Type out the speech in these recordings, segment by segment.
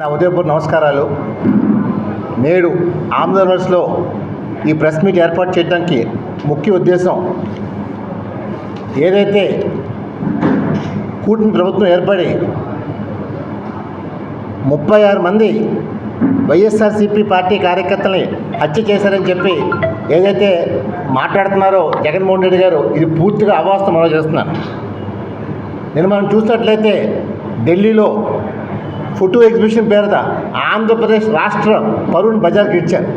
నా ఉదయపూర్ నమస్కారాలు. నేడు ఆంధ్రప్రదేశ్లో ఈ ప్రెస్ మీట్ ఏర్పాటు చేయడానికి ముఖ్య ఉద్దేశం ఏదైతే కూటమి ప్రభుత్వం ఏర్పడి ముప్పై ఆరు మంది వైఎస్ఆర్సీపీ పార్టీ కార్యకర్తల్ని హత్య చేశారని చెప్పి ఏదైతే మాట్లాడుతున్నారో జగన్మోహన్ రెడ్డి గారు ఇది పూర్తిగా అవాస్తవం చేస్తున్నారు నేను మనం చూసినట్లయితే ఢిల్లీలో ఫోటో ఎగ్జిబిషన్ పేరుత ఆంధ్రప్రదేశ్ రాష్ట్ర పరుణ్ బజార్కి ఇచ్చారు.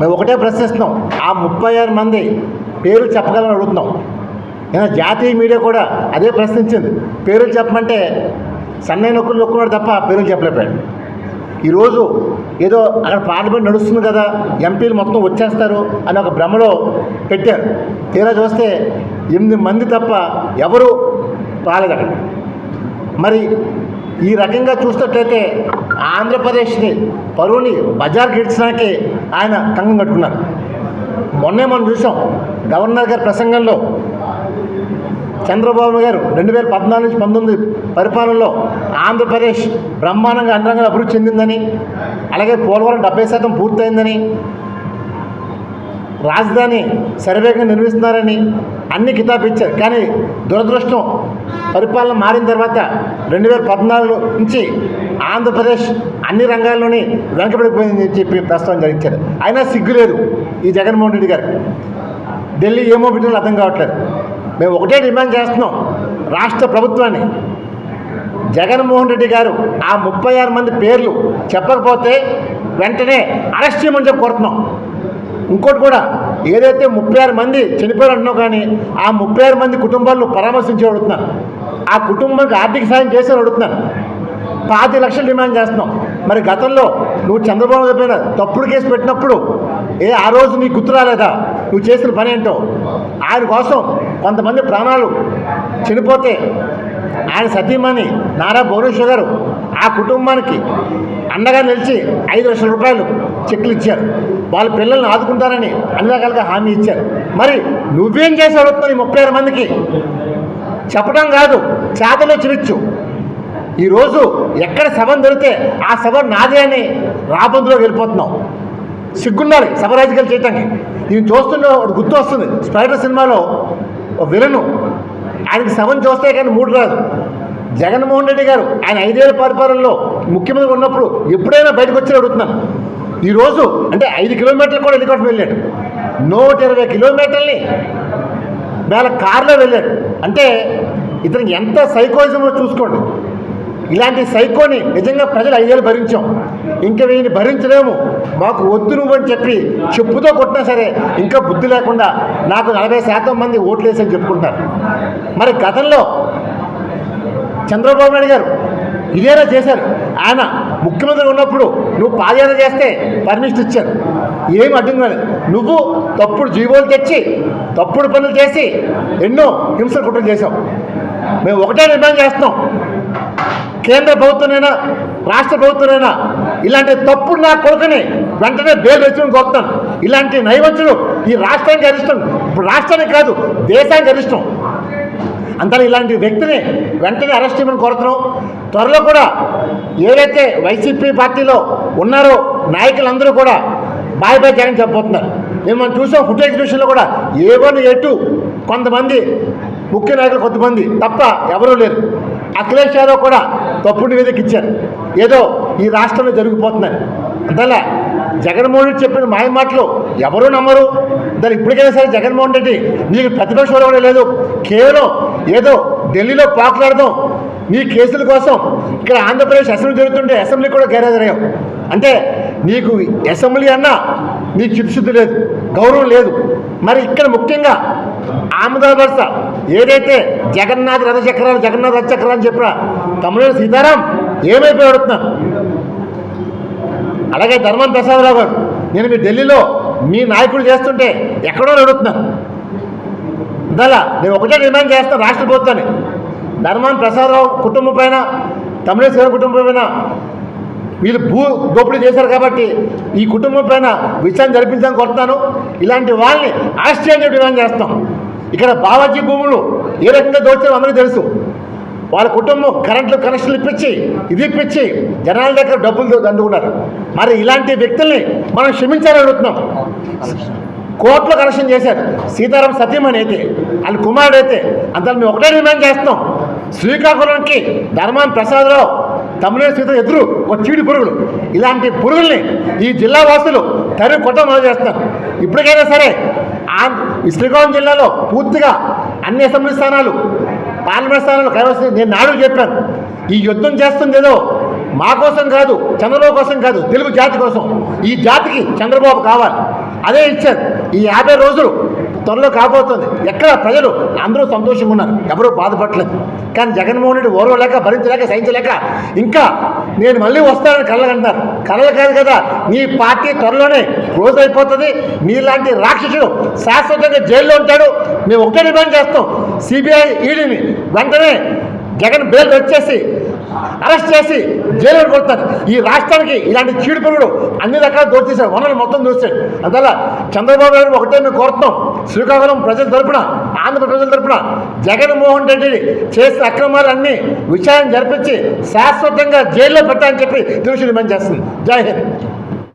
మేము ఒకటే ప్రశ్నిస్తున్నాం. ఆ ముప్పై ఆరు మంది పేర్లు చెప్పగలని అడుగుతున్నాం. నేను జాతీయ మీడియా కూడా అదే ప్రశ్నించింది. పేర్లు చెప్పమంటే సన్నయ్య నొక్కులు నొక్కున్నాడు తప్ప పేర్లు చెప్పలేపాడు ఈరోజు ఏదో అక్కడ పార్లమెంట్ నడుస్తుంది కదా ఎంపీలు మొత్తం వచ్చేస్తారు అని ఒక భ్రమలో పెట్టారు. తీరా చూస్తే ఎనిమిది మంది తప్ప ఎవరు రాలేదు అక్కడ. మరి ఈ రకంగా చూసినట్లయితే ఆంధ్రప్రదేశ్ని పరువుని బజార్కి ఇడ్చడానికి ఆయన కంగం కట్టుకున్నారు. మొన్నే మనం చూసాం గవర్నర్ గారి ప్రసంగంలో చంద్రబాబు గారు రెండు వేల పద్నాలుగు నుంచి పంతొమ్మిది పరిపాలనలో ఆంధ్రప్రదేశ్ బ్రహ్మాండంగా అందంగా అభివృద్ధి చెందిందని అలాగే పోలవరం డెబ్బై శాతం పూర్తయిందని రాజధాని సర్వేగా నిర్మిస్తున్నారని అన్ని కితాబ్ ఇచ్చారు. కానీ దురదృష్టం పరిపాలన మారిన తర్వాత రెండు వేల పద్నాలుగు నుంచి ఆంధ్రప్రదేశ్ అన్ని రంగాల్లోని వెనకబడిపోయిందని చెప్పి ప్రస్తావన జరిగించారు. అయినా సిగ్గు లేదు ఈ జగన్మోహన్ రెడ్డి గారు ఢిల్లీ ఏమో బిడ్డలు అర్థం కావట్లేదు. మేము ఒకటే డిమాండ్ చేస్తున్నాం రాష్ట్ర ప్రభుత్వాన్ని. జగన్మోహన్ రెడ్డి గారు ఆ ముప్పై ఆరు మంది పేర్లు చెప్పకపోతే వెంటనే అరెస్ట్ చేయమని చెప్పి కోరుతున్నాం. ఇంకోటి కూడా ఏదైతే ముప్పై ఆరు మంది చనిపోయారు అంటున్నావు కానీ ఆ ముప్పై ఆరు మంది కుటుంబాలను పరామర్శించి అడుగుతున్నాను ఆ కుటుంబానికి ఆర్థిక సాయం చేసి అడుగుతున్నాను పాతి లక్షలు డిమాండ్ చేస్తున్నాం. మరి గతంలో నువ్వు చంద్రబాబు నాయుడు పైన తప్పుడు కేసు పెట్టినప్పుడు ఏ ఆ రోజు నీకు గుర్తు రాలేదా? నువ్వు చేసిన పని ఏంటో? ఆయన కోసం కొంతమంది ప్రాణాలు చనిపోతే ఆయన సతీమణి నారా భువనేశ్వర్ గారు ఆ కుటుంబానికి అండగా నిలిచి ఐదు లక్షల రూపాయలు చెక్లు ఇచ్చారు. వాళ్ళ పిల్లల్ని ఆదుకుంటారని అన్ని రకాలుగా హామీ ఇచ్చారు. మరి నువ్వేం చేసి అడుగుతున్నావు ఈ ముప్పై ఆరు మందికి? చెప్పడం కాదు చేతలో చూపించు ఈరోజు ఎక్కడ శవం దొరికితే ఆ శవం నాదే అని రాబందులో వెళ్ళిపోతున్నాం సిగ్గుండాలి సభ రాజకీయాలు చేయటానికి. నేను చూస్తుంటే ఒకటి గుర్తు వస్తుంది. స్పైడర్ సినిమాలో ఒక విలను ఆయనకి శవం చూస్తే కానీ మూడు రాదు. జగన్మోహన్ రెడ్డి గారు ఆయన ఐదేళ్ళ పరిపాలనలో ముఖ్యమంత్రి ఉన్నప్పుడు ఎప్పుడైనా బయటకు వచ్చి అడుగుతున్నాను. ఈరోజు అంటే ఐదు కిలోమీటర్లు కూడా హెలికాప్టర్ వెళ్ళాడు. నూట ఇరవై కిలోమీటర్ని వేళ కార్లో వెళ్ళాడు. అంటే ఇతనికి ఎంత సైకోయిజమో చూసుకోండి. ఇలాంటి సైకోని నిజంగా ప్రజలు ఐదేళ్ళు భరించాం. ఇంకా వీళ్ళని భరించలేము. మాకు వద్దు నువ్వు అని చెప్పి చెప్పుతో కొట్టినా సరే ఇంకా బుద్ధి లేకుండా నాకు నలభై శాతం మంది ఓట్లేసని చెప్పుకుంటారు. మరి గతంలో చంద్రబాబు నాయుడు గారు ఇదేనా చేశారు. ఆయన ముఖ్యమంత్రి ఉన్నప్పుడు నువ్వు పాదయాత్ర చేస్తే పర్మిషన్ ఇచ్చారు. ఏం అడ్డం కాలేదు నువ్వు తప్పుడు జీవోలు తెచ్చి తప్పుడు పనులు చేసి ఎన్నో హింసలు కుట్రలు చేసావు మేము ఒకటే డిమాండ్ చేస్తున్నాం. కేంద్ర ప్రభుత్వమైనా రాష్ట్ర ప్రభుత్వమైనా ఇలాంటి తప్పుడు నా కొడుకుని వెంటనే బెయిల్ తెచ్చుకుని కోరుతాను ఇలాంటి నైవంచులు ఈ రాష్ట్రానికి అరిష్టం. ఇప్పుడు రాష్ట్రానికి కాదు దేశానికి అరిష్టం. అంతా ఇలాంటి వ్యక్తిని వెంటనే అరెస్ట్ చేయమని కోరుతున్నాం. త్వరలో కూడా ఏదైతే వైసీపీ పార్టీలో ఉన్నారో నాయకులందరూ కూడా బాయ్ బాయ్ జగన్ చెప్పబోతున్నారు నేను మనం చూసాం ఫుట్ ఎగ్జిబిషన్లో కూడా ఏ వన్ ఏ టూ కొంతమంది ముఖ్య నాయకులు కొంతమంది తప్ప ఎవరూ లేరు. అఖిలేష్ యాదవ్ కూడా తప్పుడు నివేదిక ఇచ్చారు ఏదో ఈ రాష్ట్రంలో జరిగిపోతున్నారు అంతలా జగన్మోహన్ రెడ్డి చెప్పిన మాయ మాటలు ఎవరూ నమ్మరు. దాని ఇప్పటికైనా సరే జగన్మోహన్ రెడ్డి నీకు ప్రతిపక్ష కూడా లేదు. కేవలం ఏదో ఢిల్లీలో పాకులాడదాం నీ కేసుల కోసం ఇక్కడ ఆంధ్రప్రదేశ్ అసెంబ్లీ జరుగుతుంటే అసెంబ్లీ కూడా గైరాజరయ్యావు అంటే నీకు అసెంబ్లీ అన్నా నీకు చిత్తశుద్ధి లేదు గౌరవం లేదు. మరి ఇక్కడ ముఖ్యంగా ఆంధ్రప్రదేశ్ ఏదైతే జగన్నాథ్ రథచక్రాలు జగన్నాథ్ రథచక్రాలు అని చెప్పిన తమిళ సీతారాం ఏమైపోయి అడుగుతున్నాను అలాగే ధర్మం ప్రసాదరావు గారు నేను మీ ఢిల్లీలో మీ నాయకుడు చేస్తుంటే ఎక్కడో అడుగుతున్నాను దలా నేను ఒకటే డిమాండ్ చేస్తాను రాష్ట్ర ప్రభుత్వాన్ని. ధర్మాన్ ప్రసాదరావు కుటుంబం పైన తమిళేశ్వర కుటుంబం పైన వీళ్ళు భూ దోపిడీ చేశారు కాబట్టి ఈ కుటుంబం పైన విచారణ జరిపించాలని కోరుతున్నాను ఇలాంటి వాళ్ళని అరెస్ట్ డిమాండ్ చేస్తాం. ఇక్కడ బావాజీ భూములు ఏ రకంగా దోచారో అందరికీ తెలుసు. వాళ్ళ కుటుంబం కరెంట్లు కనెక్షన్లు ఇప్పించి ఇది ఇప్పించి జనాల దగ్గర డబ్బులు దండుకున్నారు. మరి ఇలాంటి వ్యక్తుల్ని మనం క్షమించాలని అడుగుతున్నాం కోర్టులో కనెక్షన్ చేశారు. సీతారాం సత్యమని అయితే వాళ్ళ కుమారుడు అయితే అంతా మేము ఒకటే డిమాండ్ చేస్తాం శ్రీకాకుళంకి ధర్మాన్ ప్రసాదరావు తమిళనాడు సీత ఎదురు ఒక చీడి పురుగులు. ఇలాంటి పురుగుల్ని ఈ జిల్లా వాసులు తరి కొట్ట మొదలు చేస్తారు ఇప్పటికైనా సరే ఆ ఈ శ్రీకాకుళం జిల్లాలో పూర్తిగా అన్ని అసెంబ్లీ స్థానాలు పార్లమెంట్ స్థానాలు కైవసం నేను నాడు చెప్పాను. ఈ యుద్ధం చేస్తుంది ఏదో మా కోసం కాదు చంద్రబాబు కోసం కాదు తెలుగు జాతి కోసం. ఈ జాతికి చంద్రబాబు కావాలి. అదే ఇచ్చారు. ఈ యాభై రోజులు త్వరలో కాబోతుంది. ఎక్కడ? ప్రజలు అందరూ సంతోషంగా ఉన్నారు. ఎవరూ బాధపడలేదు. కానీ జగన్మోహన్ రెడ్డి ఓర్వలేక భరించలేక సహించలేక ఇంకా నేను మళ్ళీ వస్తానని కళ్ళకంటారు కళ్ళలు కాదు కదా నీ పార్టీ త్వరలోనే క్లోజ్ అయిపోతుంది. మీలాంటి రాక్షసుడు శాశ్వతంగా జైల్లో ఉంటాడు. మేము ఒకటే డిమాండ్ చేస్తాం. సిబిఐ ఈడీని వెంటనే జగన్ బెయిల్ వచ్చేసి అరెస్ట్ చేసి జైలు కొడతారు. ఈ రాష్ట్రానికి ఇలాంటి చీడు పురుగుడు అన్ని రకాలు దోచేశాడు వనరులు మొత్తం దోచాడు అందువల్ల చంద్రబాబు నాయుడు ఒకటే మేము కోరుతున్నాం. శ్రీకాకుళం ప్రజల తరపున ఆంధ్రప్రదేశ్ ప్రజల తరపున జగన్మోహన్ రెడ్డి చేసిన అక్రమాలన్నీ విచారణ జరిపించి శాశ్వతంగా జైల్లో పెట్టాలని చెప్పి దృష్టి డిమాండ్ చేస్తుంది జై హింద్.